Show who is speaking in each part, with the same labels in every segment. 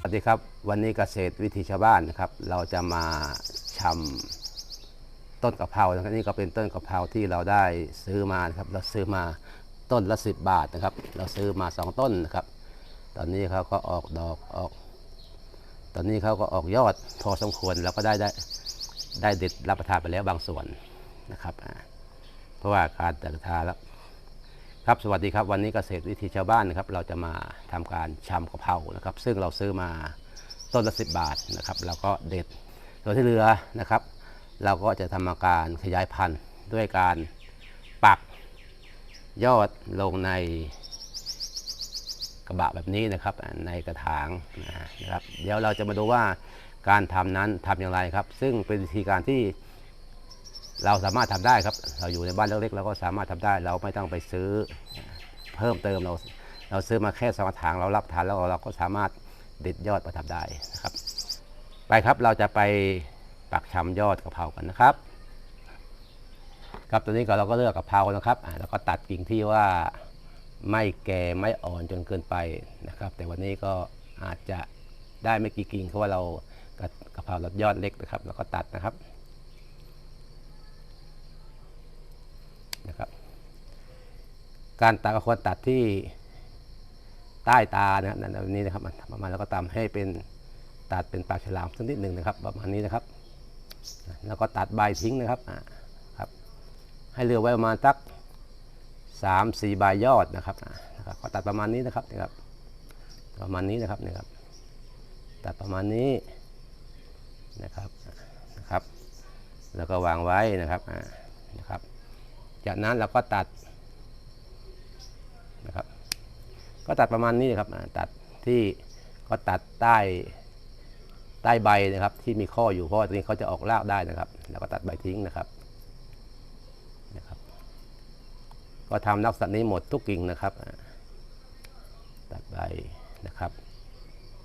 Speaker 1: สวัสดีครับวันนี้เกษตรวิถีชาวบ้านนะครับ เราจะมาชำต้นกะเพรานะครับนี่ก็เป็นต้นกะเพราที่เราได้ซื้อมานะครับ เราซื้อมาต้นละสิบบาทนะครับ เราซื้อมาสองต้นนะครับ ตอนนี้เขาก็ออกดอกออก ตอนนี้เขาก็ออกยอดพอสมควรแล้วก็ได้ได้ได้เด็ดรับประทานไปแล้วบางส่วนนะครับ เพราะว่าการแต่ละทานแล้ว ครับสวัสดีครับวันนี้เกษตรวิถีชาวบ้านนะครับ เราจะมาทำการชำกะเพรานะครับ ซึ่งเราซื้อมาต้นละสิบบาทนะครับเราก็เด็ดส่วนที่เหลือนะครับ เราก็จะทำการขยายพันธุ์ด้วยการปักยอดลงในกระบะแบบนี้นะครับในกระถางนะครับ เดี๋ยวเราจะมาดูว่าการทำนั้นทำอย่างไรครับ ซึ่งเป็นวิธีการที่ เราสามารถทำได้ครับ เราอยู่ในบ้านเล็กๆเราก็สามารถทำได้ เราไม่ต้องไปซื้อเพิ่มเติมเรา เราซื้อมาแค่สองถางเรารับทานแล้วเราก็สามารถเด็ดยอดมาทำได้นะครับ ไปครับเราจะไปปักชำยอดกะเพรากันนะครับ ครับตัวนี้ก็เราก็เลือกกะเพรานะครับอ่าแล้วก็ตัดกิ่งที่ว่าไม่แก่ไม่อ่อนจนเกินไปนะครับ แต่วันนี้ก็อาจจะได้ไม่กี่กิ่งเพราะว่าเรากะกะเพราเรายอดเล็กนะครับเราก็ตัดนะครับ นะครับการตัดก็ควรตัดที่ใต้ตานะนั่นแบบนี้นะครับประมาณแล้วก็ตำให้เป็นตัดเป็นปากฉลามสักนิดหนึ่งนะครับ ประมาณนี้นะครับ แล้วก็ตัดใบทิ้งนะครับครับ ให้เหลือไว้ประมาณสักสามสี่ใบยอดนะครับนะครับก็ตัดประมาณนี้นะครับนะครับ ประมาณนี้นะครับนี่ครับ ตัดประมาณนี้นะครับนะครับ แล้วก็วางไว้นะครับนะครับ จากนั้นเราก็ตัดนะครับ ก็ตัดประมาณนี้นะครับตัดที่ก็ตัดใต้ใต้ใบนะครับ ที่มีข้ออยู่เพราะตรงนี้เขาจะออกรากได้นะครับ แล้วก็ตัดใบทิ้งนะครับนะครับ ก็ทำลักษณะนี้หมดทุกกิ่งนะครับ ตัดใบนะครับ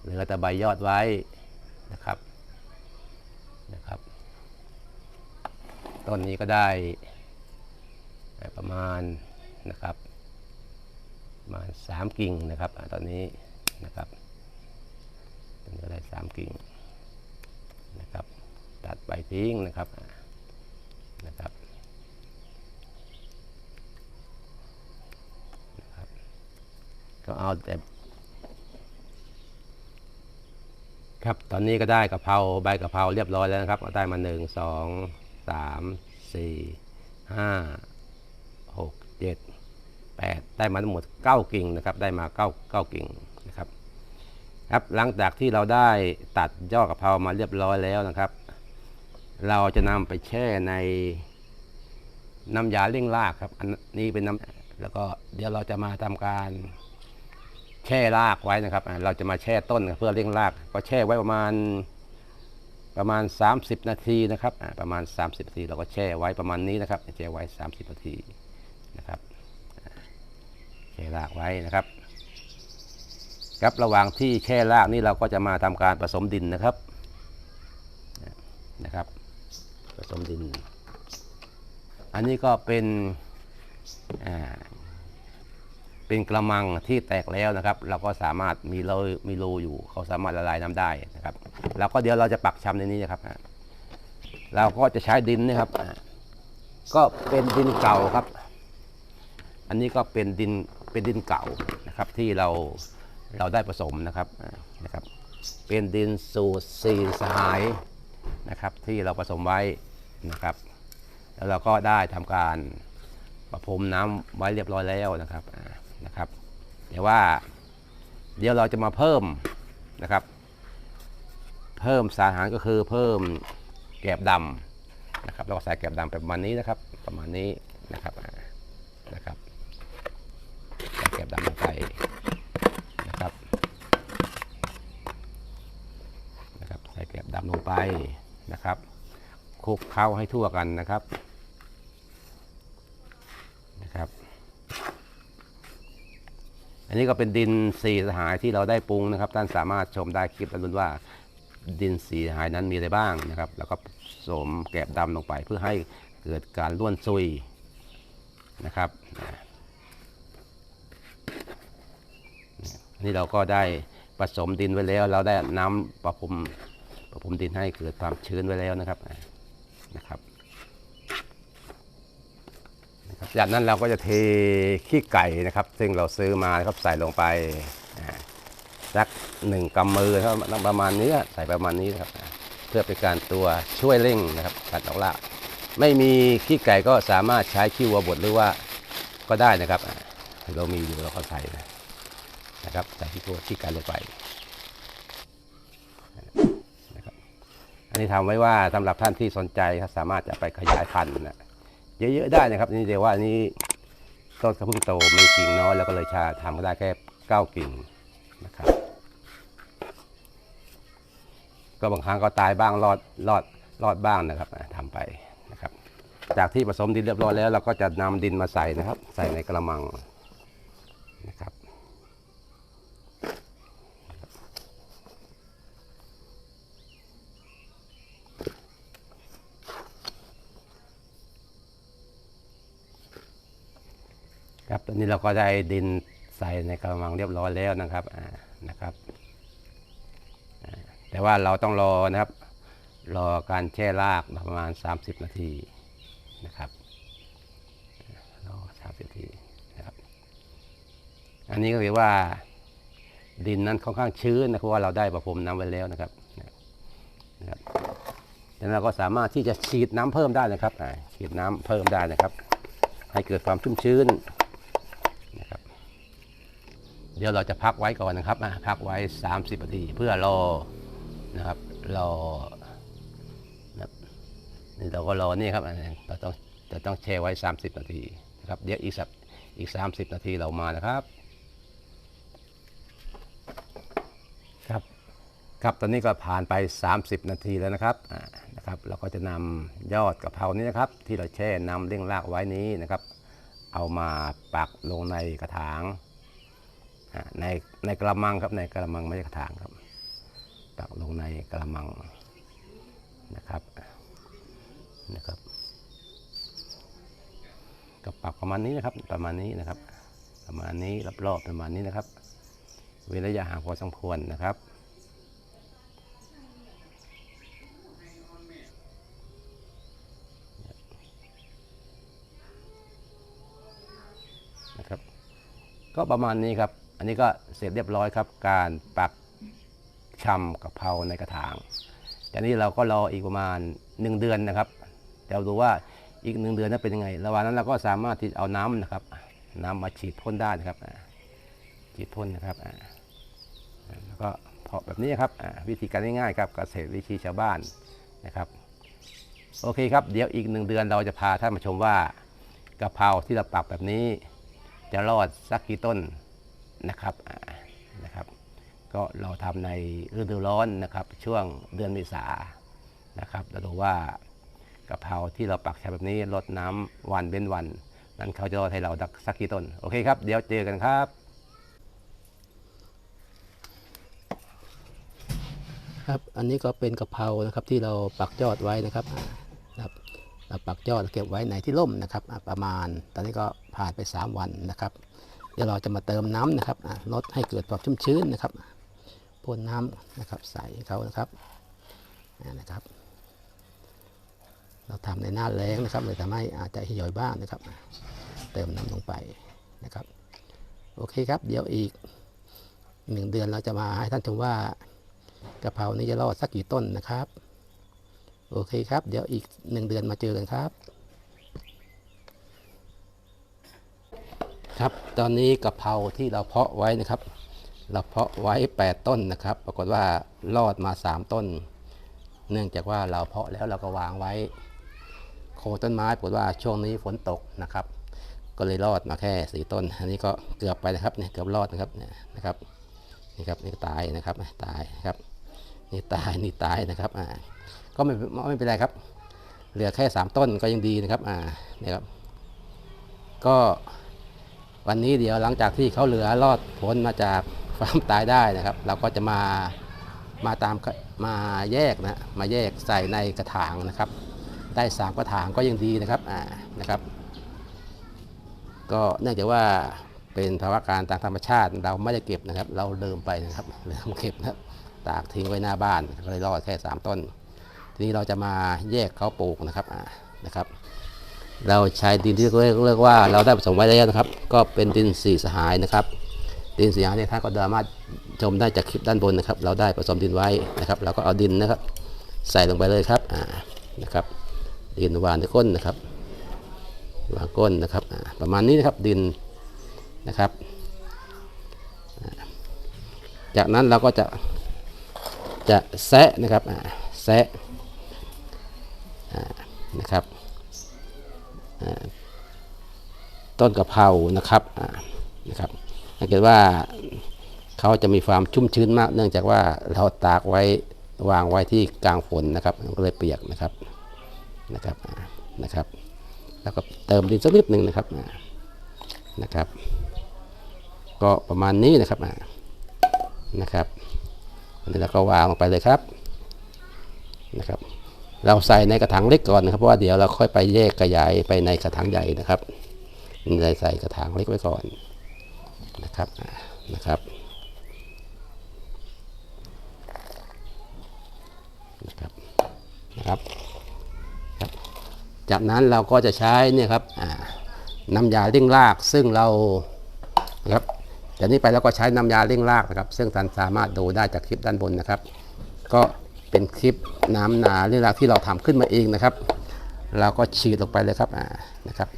Speaker 1: เหลือแต่ใบยอดไว้นะครับนะครับต้นนี้ก็ได้ ประมาณนะครับประมาณสามกิ่งนะครับอตอนนี้นะครับตอนนี้ก็ได้สามกิ่งนะครับตัดใบทิ้งนะครับนะครับนะครับก็เอาแต่ครับตอนนี้ก็ได้กะเพราใบกะเพราเรียบร้อยแล้วนะครับก็ได้มาหนึ่งสองสามสี่ห้า เจ็ดแปดได้มาทั้งหมด9กิ่งนะครับ ได้มา9 9กิ่งนะครับครับหลังจากที่เราได้ตัดยอดกะเพรามาเรียบร้อยแล้วนะครับ เราจะนำไปแช่ในน้ำยาเร่งรากครับ อันนี้เป็นน้ำแล้วก็เดี๋ยวเราจะมาทำการแช่รากไว้นะครับ เราจะมาแช่ต้นเพื่อเร่งราก ก็แช่ไว้ประมาณประมาณ 30 นาทีนะครับ ประมาณ 30 นาทีเราก็แช่ไว้ประมาณนี้นะครับ แช่ไว้ 30 นาที นะครับแช่รากไว้นะครับ ครับระหว่างที่แช่รากนี่เราก็จะมาทำการผสมดินนะครับนะครับ ผสมดิน อันนี้ก็เป็นเป็นกระมังที่แตกแล้วนะครับ เราก็สามารถมีรูมีรูอยู่ เขาสามารถละลายน้ำได้นะครับแล้วก็เดี๋ยวเราจะปักชำในนี้นะครับ เราก็จะใช้ดินนะครับ ก็เป็นดินเก่าครับ อันนี้ก็เป็นดินเป็นดินเก่านะครับที่เราเราได้ผสมนะครับนะครับ เป็นดินสูตรสี่สหายนะครับที่เราผสมไว้นะครับ แล้วเราก็ได้ทำการประพรมน้ำไว้เรียบร้อยแล้วนะครับนะครับแต่ว่าเดี๋ยวเราจะมาเพิ่มนะครับ เพิ่มสารอาหารก็คือเพิ่มแกลบดำนะครับเราก็ใส่แกลบดำไปประมาณนี้นะครับ ประมาณนี้นะครับนะครับ แกลบดำลงไปนะครับนะครับใส่แกลบดำลงไปนะครับคลุกเคล้าให้ทั่วกันนะครับนะครับ อันนี้ก็เป็นดินสีสหายที่เราได้ปรุงนะครับ ท่านสามารถชมได้คลิปแล้วรุ้นว่าดินสีสหายนั้นมีอะไรบ้างนะครับ แล้วก็ผสมแกลบดำลงไปเพื่อให้เกิดการร่วนซุยนะครับอ่า นี่เราก็ได้ผสมดินไว้แล้ว เราได้น้ำประพรมประพรมดินให้เกิดความชื้นไว้แล้วนะครับนะครับนะครับจากนั้นเราก็จะเทขี้ไก่นะครับ ซึ่งเราซื้อมาครับใส่ลงไปสักหนึ่งกำมือเท่าประมาณนี้ใส่ประมาณนี้นะครับ เพื่อเป็นการตัวช่วยเร่งนะครับการออกราไม่มีขี้ไก่ก็สามารถใช้ขี้วัวบดหรือว่าก็ได้นะครับอ่าเรามีอยู่เราก็ใส่นะ นะครับใส่ขี้ตัวขี้ไก่ลงไปนะครับอันนี้ทำไว้ว่าสำหรับท่านที่สนใจครับสามารถจะไปขยายพันธุ์นะเยอะๆได้นะครับนี่เรียกว่าอันนี้ต้นกระพึ่งโตมีกิ่งน้อยแล้วก็เลยชาทำได้แค่เก้ากิ่งนะครับ ก็บางครั้งก็ตายบ้างรอดรอดรอดบ้างนะครับอะทำไปนะครับ จากที่ผสมดินเรียบร้อยแล้ว เราก็จะนำดินมาใส่นะครับ ใส่ในกระมังนะครับ ครับตอนนี้เราก็ได้ดินใส่ในกระมังเรียบร้อยแล้วนะครับนะครับ แต่ว่าเราต้องรอนะครับ รอการแช่รากประมาณ 30 นาทีนะครับรอ30 นาทีนะครับ อันนี้ก็คือว่าดินนั้นค่อนข้างชื้นนะเพราะว่าเราได้ประพรมน้ำไว้แล้วนะครับนะครับแล้วเราก็สามารถที่จะฉีดน้ำเพิ่มได้นะครับฉีดน้ำเพิ่มได้นะครับ ให้เกิดความชุ่มชื้น เดี๋ยวเราจะพักไว้ก่อนนะครับอะพักไว้ 30นาทีเพื่อรอนะครับรอนะครับนี่เราก็รอนี่ครับอะเราต้องจะต้องแช่ไว้ 30 นาทีนะครับเดี๋ยวอีกสักอีก 30 นาทีเรามานะครับ ครับครับตอนนี้ก็ผ่านไป 30 นาทีแล้วนะครับอ่านะครับเราก็จะนำยอดกะเพรานี้นะครับ ที่เราแช่น้ำเลี้ยงรากไว้นี้นะครับ เอามาปักลงในกระถางอ่า ในในกระมังครับในกระมังไม่ใช่กระถางครับ ตักลงในกระมังนะครับนะครับก็ปักประมาณนี้นะครับ ประมาณนี้นะครับ ประมาณนี้รอบๆประมาณนี้นะครับ เว้นระยะห่างพอสมควรนะครับนะครับ ก็ประมาณนี้ครับ อันนี้ก็เสร็จเรียบร้อยครับ การปักชำกะเพราในกระถางจากนี้เราก็รออีกประมาณ 1 เดือนนะครับเดี๋ยวดูว่าอีกหนึ่งเดือนนั้นเป็นยังไง ระหว่างนั้นเราก็สามารถที่เอาน้ำนะครับ น้ำมาฉีดพ่นได้นะครับฉีดพ่นนะครับแล้วก็เพาะแบบนี้ครับวิธีการง่ายๆครับเกษตรวิธีชาวบ้านนะครับโอเคครับ เดี๋ยวอีกหนึ่งเดือนเราจะพาท่านมาชมว่ากะเพราที่เราปักแบบนี้ จะรอดสักกี่ต้น นะครับนะครับก็เราทำในฤดูร้อนนะครับช่วงเดือนเมษานะครับเราดูว่ากะเพราที่เราปักใช้แบบนี้ลดน้ำวันเว้นวัน นั้นเขาจะรอให้เราดักสักกี่ต้นโอเคครับเดี๋ยวเจอกันครับ
Speaker 2: ครับอันนี้ก็เป็นกะเพรานะครับที่เราปักยอดไว้นะครับครับเราปักยอดเก็บไว้ในที่ร่มนะครับ ประมาณ ตอนนี้ก็ผ่านไป 3 วันนะครับ เดี๋ยวเราจะมาเติมน้ำนะครับลดให้เกิดความชุ่มชื้นนะครับพ่นน้ำนะครับใส่เขานะครับนะครับ เราทำในหน้าแรงนะครับเลยทำให้อาจจะเหี่ยวบ้างนะครับ เติมน้ำลงไปนะครับ โอเคครับ เดี๋ยวอีกหนึ่งเดือนเราจะมาให้ท่านชมว่ากะเพรานี้จะรอดสักกี่ต้นนะครับ โอเคครับ เดี๋ยวอีกหนึ่งเดือนมาเจอกันครับ ครับ ตอนนี้กะเพราที่เราเพาะไว้นะครับ เราเพาะไว้ 8 ต้นนะครับ ปรากฏว่ารอดมา 3 ต้น เนื่องจากว่าเราเพาะแล้วเราก็วางไว้ โคต้นไม้ปรากฏว่าช่วงนี้ฝนตกนะครับ ก็เลยรอดมาแค่สี่ต้น อันนี้ก็เกือบไปนะครับเนี่ยเกือบรอดนะครับเนี่ยนะครับนี่ครับนี่ตายนะครับตายครับนี่ตายนี่ตายนะครับอ่าก็ไม่ไม่เป็นไรครับ เหลือแค่ 3 ต้นก็ยังดีนะครับอ่านี่ครับก็ วันนี้เดี๋ยวหลังจากที่เขาเหลือรอดพ้นมาจากความตายได้นะครับ เราก็จะมามาตามมาแยกนะมาแยกใส่ในกระถางนะครับ ได้สามกระถางก็ยังดีนะครับอ่านะครับ ก็เนื่องจากว่า
Speaker 1: เป็นภาวะการตามธรรมชาติเราไม่ได้เก็บนะครับ เราเลืมไปนะครับลืมเก็บนะตากทิ้งไว้หน้าบ้านก็เลยรอดแค่ 3 ต้น ทีนี้เราจะมาแยกเขาปลูกนะครับอ่านะครับ เราใช้ดินที่เรียกเรียกว่าเราได้ผสมไว้แล้วนะครับ ก็เป็นดินสีสหายนะครับ ดินสีสหายเนี่ยท่านก็สามารถชมได้จากคลิปด้านบนนะครับ เราได้ผสมดินไว้นะครับ เราก็เอาดินนะครับ ใส่ลงไปเลยครับอ่านะครับ ดินวางในก้นนะครับวางก้นนะครับประมาณนี้นะครับดินนะครับ จากนั้นเราก็จะจะแซะนะครับแซะนะครับอ่า ต้นกะเพรานะครับนะครับถ้าเกิดว่าเขาจะมีความชุ่มชื้นมาก เนื่องจากว่าเราตากไว้วางไว้ที่กลางฝนนะครับก็เลยเปียกนะครับนะครับนะครับ แล้วก็เติมดินสักนิดหนึ่งนะครับนะครับ ก็ประมาณนี้นะครับนะครับอันนี้เราก็วางลงไปเลยครับนะครับ เราใส่ในกระถางเล็กก่อนนะครับเพราะว่าเดี๋ยวเราค่อยไปแยกขยายไปในกระถางใหญ่นะครับ เราใส่กระถางเล็กไว้ก่อนนะครับนะครับนะครับนะครับจากนั้นเราก็จะใช้เนี่ยครับน้ำยาเร่งรากซึ่งเรานะครับจากนี้ไปเราก็ใช้น้ำยาเร่งรากนะครับ ซึ่งท่านสามารถดูได้จากคลิปด้านบนนะครับ ก็เป็นคลิปน้ำนาเร่งรากที่เราทำขึ้นมาเองนะครับ เราก็ฉีดลงไปเลยครับนะครับ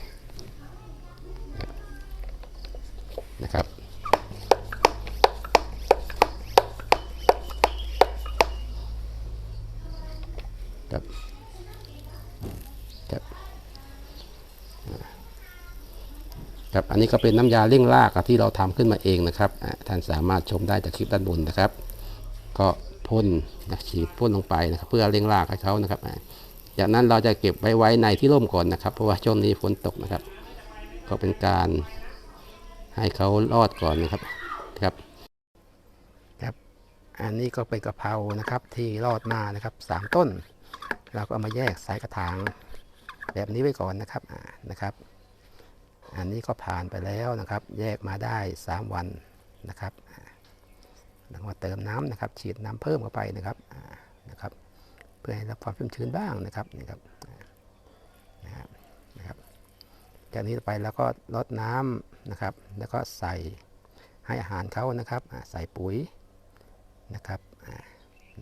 Speaker 1: นนี้ก็เป็นน้ำยาเร่งรากที่เราทำขึ้นมาเองนะครับท่านสามารถชมได้จากคลิปด้านบนนะครับ ก็พ่นนะฉีดพ่นลงไปนะครับ เพื่อเร่งรากให้เขานะครับจากนั้นเราจะเก็บไว้ไว้ในที่ร่มก่อนนะครับ เพราะว่าช่วงนี้ฝนตกนะครับ ก็เป็นการให้เขารอดก่อนนะครับครับครับ อันนี้ก็เป็นกะเพรานะครับที่รอดมานะครับสามต้น เราก็เอามาแยกใส่กระถางแบบนี้ไว้ก่อนนะครับอ่านะครับ อันนี้ก็ผ่านไปแล้วนะครับ แยกมาได้ 3 วันนะครับแล้วมาเติมน้ำนะครับ ฉีดน้ำเพิ่มเข้าไปนะครับนะครับ เพื่อให้รับความชุ่มชื้นบ้างนะครับนี่ครับนะครับนะครับ จากนี้ไปแล้วก็ลดน้ำนะครับ แล้วก็ใส่ให้อาหารเขานะครับใส่ปุ๋ยนะครับ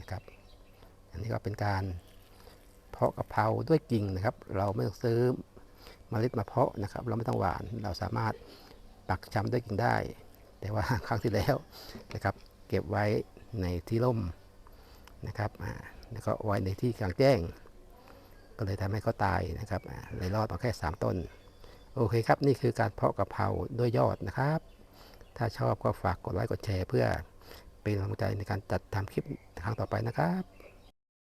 Speaker 1: นะครับ อันนี้ก็เป็นการเพาะกะเพราด้วยกิ่งนะครับ เราไม่ต้องซื้อ เมล็ดมาเพาะนะครับ เราไม่ต้องหวานเราสามารถปักชำด้วยกิ่งได้ แต่ว่าครั้งที่แล้วนะครับ เก็บไว้ในที่ร่มนะครับแล้วก็ไว้ในที่กลางแจ้ง ก็เลยทำให้เขาตายนะครับเลยรอดมาแค่ 3 ต้น โอเคครับ นี่คือการเพาะกะเพราด้วยยอดนะครับ ถ้าชอบก็ฝากกดไลค์กดแชร์เพื่อเป็นกำลังใจในการจัดทำคลิปครั้งต่อไปนะครับ